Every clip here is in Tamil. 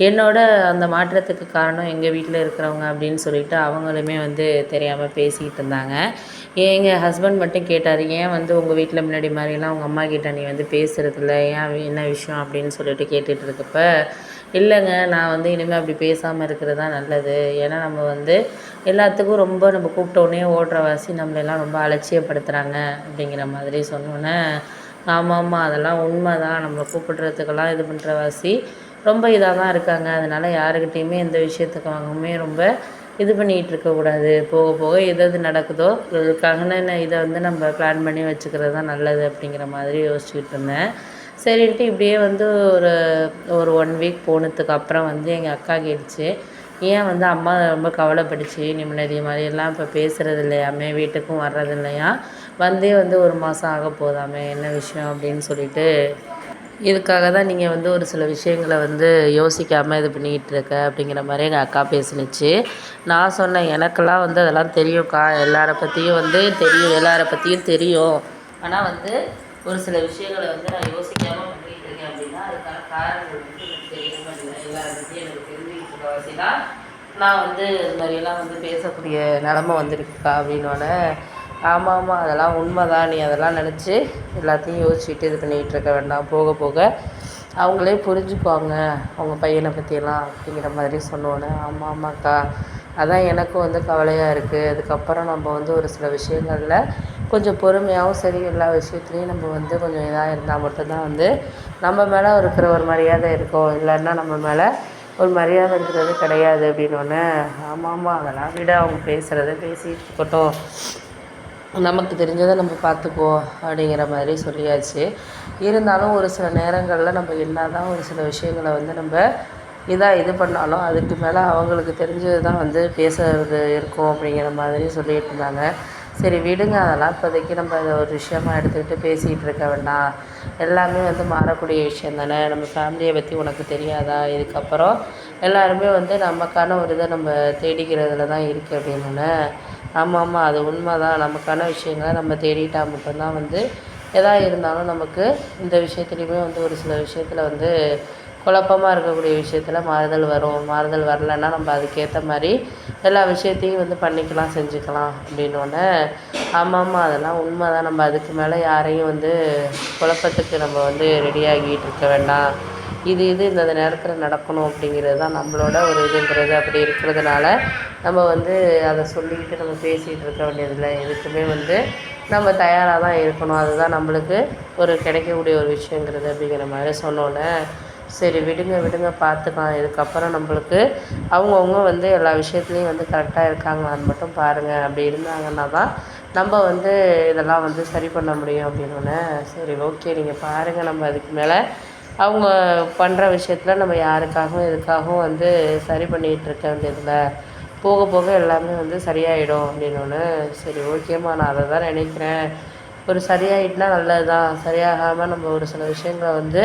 என்னோட அந்த மாற்றத்துக்கு காரணம் எங்கள் வீட்டில் இருக்கிறவங்க அப்படின்னு சொல்லிட்டு அவங்களுமே வந்து தெரியாமல் பேசிக்கிட்டு இருந்தாங்க. எங்கள் ஹஸ்பண்ட் மட்டும் கேட்டார் ஏன் வந்து உங்கள் வீட்டில் முன்னாடி மாதிரிலாம் உங்கள் அம்மா கிட்ட நீ வந்து பேசுகிறதில்ல ஏன் என்ன விஷயம்? அப்படின்னு சொல்லிட்டு கேட்டுட்டு இருக்கப்ப இல்லைங்க நான் வந்து இனிமேல் அப்படி பேசாமல் இருக்கிறது தான் நல்லது. ஏன்னா நம்ம வந்து எல்லாத்துக்கும் ரொம்ப நம்ம கூப்பிட்டோடனே ஓடுற வாசி நம்மளெல்லாம் ரொம்ப அலட்சியப்படுத்துகிறாங்க அப்படிங்கிற மாதிரி சொன்னோன்னே ஆமாம் ஆமாம் அதெல்லாம் உண்மை தான் நம்மளை கூப்பிடுறதுக்கெல்லாம் இது பண்ணுற வாசி ரொம்ப இதாக தான் இருக்காங்க. அதனால் யாருக்கிட்டேயுமே எந்த விஷயத்துக்காகவுமே ரொம்ப இது பண்ணிகிட்டு இருக்கக்கூடாது போக போக எது எது நடக்குதோ அதுக்கான இதை வந்து நம்ம பிளான் பண்ணி வச்சுக்கிறது தான் நல்லது அப்படிங்கிற மாதிரி யோசிச்சுக்கிட்டு இருந்தேன். சரின்ட்டு இப்படியே வந்து ஒரு ஒரு ஒன் வீக் போனதுக்கு அப்புறம் வந்து எங்கள் அக்கா கேட்டுச்சு. ஏன் வந்து அம்மா ரொம்ப கவலைப்படுச்சு நிம்மதி மாதிரியெல்லாம் இப்போ பேசுகிறது இல்லையாமே? வீட்டுக்கும் வர்றது இல்லையா? வந்தே வந்து ஒரு மாதம் ஆக போதாமே? என்ன விஷயம் அப்படின்னு சொல்லிட்டு இதுக்காக தான் நீங்கள் வந்து ஒரு சில விஷயங்களை வந்து யோசிக்காமல் இது பண்ணிக்கிட்டு இருக்க அப்படிங்கிற மாதிரி எங்கள் அக்கா பேசுனுச்சு. நான் சொன்னேன் எனக்கெல்லாம் வந்து அதெல்லாம் தெரியும்க்கா. எல்லாரை பற்றியும் வந்து தெரியும் எல்லாரை பற்றியும் தெரியும். ஆனால் வந்து ஒரு சில விஷயங்களை வந்து நான் யோசிக்காமல் பண்ணிகிட்டு இருக்கேன் அப்படின்னா அதுக்கான காரணங்கள் வந்து எனக்கு தெரியாமல் இல்லை எல்லாரை பற்றியும் எனக்கு தெரிஞ்சுக்கிட்டு இருக்கவாசி தான் நான் வந்து இது மாதிரியெல்லாம் வந்து பேசக்கூடிய நிலமை வந்துருக்குக்கா அப்படின்னோடனே ஆமாம் ஆமாம் அதெல்லாம் உண்மை தான் நீ அதெல்லாம் நினச்சி எல்லாத்தையும் யோசிச்சுட்டு இது பண்ணிகிட்டு இருக்க வேண்டாம். போக போக அவங்களே புரிஞ்சுக்குவாங்க. அவங்க பையனை பற்றியெல்லாம் அப்படிங்கிற மாதிரி சொன்னோன்னே ஆமாம் ஆமாக்கா அதான் எனக்கும் வந்து கவலையாக இருக்குது அதுக்கப்புறம் நம்ம வந்து ஒரு சில விஷயங்களில் கொஞ்சம் பொறுமையாகவும் சரி எல்லா விஷயத்துலையும் நம்ம வந்து கொஞ்சம் இதாக இருந்தால் மட்டும்தான் வந்து நம்ம மேலே இருக்கிற ஒரு மரியாதை இருக்கும் இல்லைன்னா நம்ம மேலே ஒரு மரியாதை இருக்கிறது கிடையாது அப்படின்னோடனே ஆமாம் ஆமாம் அதெல்லாம் விட அவங்க பேசுகிறத பேசிகிட்டு இருக்கட்டும். நமக்கு தெரிஞ்சதை நம்ம பார்த்துக்குவோம் அப்படிங்கிற மாதிரி சொல்லியாச்சு. இருந்தாலும் ஒரு சில நேரங்களில் நம்ம என்ன தான் ஒரு சில விஷயங்களை வந்து நம்ம இதாக இது பண்ணாலும் அதுக்கு மேலே அவங்களுக்கு தெரிஞ்சது தான் வந்து பேசுறது இருக்கும் அப்படிங்கிற மாதிரி சொல்லிகிட்டு இருந்தாங்க. சரி விடுங்க. அதெல்லாம் இப்போதைக்கு நம்ம அதை ஒரு விஷயமா எடுத்துக்கிட்டு பேசிகிட்டு இருக்க வேண்டாம். எல்லாமே வந்து மாறக்கூடிய விஷயம் தானே. நம்ம ஃபேமிலியை பற்றி உனக்கு தெரியாதா? இதுக்கப்புறம் எல்லாருமே வந்து நமக்கான ஒரு இதை நம்ம தேடிக்கிறதுல தான் இருக்குது அப்படின்னு ஆமாம் ஆமாம் அது உண்மை தான் நமக்கான விஷயங்களை நம்ம தேடிட்டால் மட்டும்தான் வந்து எதா இருந்தாலும் நமக்கு இந்த விஷயத்துலையுமே வந்து ஒரு சில விஷயத்தில் வந்து குழப்பமாக இருக்கக்கூடிய விஷயத்தில் மாறுதல் வரும். மாறுதல் வரலைன்னா நம்ம அதுக்கேற்ற மாதிரி எல்லா விஷயத்தையும் வந்து பண்ணிக்கலாம் செஞ்சுக்கலாம் அப்படின்னோடனே ஆமாம் ஆமாம் அதெல்லாம் உண்மை தான் நம்ம அதுக்கு மேலே யாரையும் வந்து குழப்பத்துக்கு நம்ம வந்து ரெடியாகிட்டு இருக்க வேண்டாம். இது இது இந்த நேரத்தில் நடக்கணும் அப்படிங்கிறது தான் நம்மளோட ஒரு இதுங்கிறது அப்படி இருக்கிறதுனால நம்ம வந்து அதை சொல்லிக்கிட்டு நம்ம பேசிகிட்டு இருக்க வேண்டியதில்லை. எதுக்குமே வந்து நம்ம தயாராக தான் இருக்கணும். அதுதான் நம்மளுக்கு ஒரு கிடைக்கக்கூடிய ஒரு விஷயங்கிறது அப்படிங்கிற மாதிரி சொன்னோன்னே சரி விடுங்க விடுங்க பார்த்துக்கலாம். இதுக்கப்புறம் நம்மளுக்கு அவங்கவுங்க வந்து எல்லா விஷயத்துலையும் வந்து கரெக்டாக இருக்காங்களான்னு மட்டும் பாருங்கள் அப்படி இருந்தாங்கன்னா தான் நம்ம வந்து இதெல்லாம் வந்து சரி பண்ண முடியும் அப்படின்னோடனே சரி ஓகே நீங்கள் பாருங்கள் நம்ம அதுக்கு மேலே அவங்க பண்ணுற விஷயத்தில் நம்ம யாருக்காகவும் எதுக்காகவும் வந்து சரி பண்ணிகிட்டு இருக்க வேண்டியதில்லை. போக போக எல்லாமே வந்து சரியாயிடும் அப்படின்னோடனே சரி ஓகேம்மா நான் அதை தான் நினைக்கிறேன். ஒரு சரியாயிட்டுனா நல்லது தான் சரியாகாமல் நம்ம ஒரு சில விஷயங்களை வந்து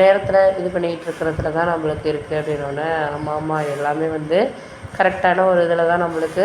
நேரத்தில் இது பண்ணிக்கிட்டு இருக்கிறதுல தான் நம்மளுக்கு இருக்குது அப்படின்னோடனே ஆமாம் ஆமாம் எல்லாமே வந்து கரெக்டான ஒரு இதில் தான் நம்மளுக்கு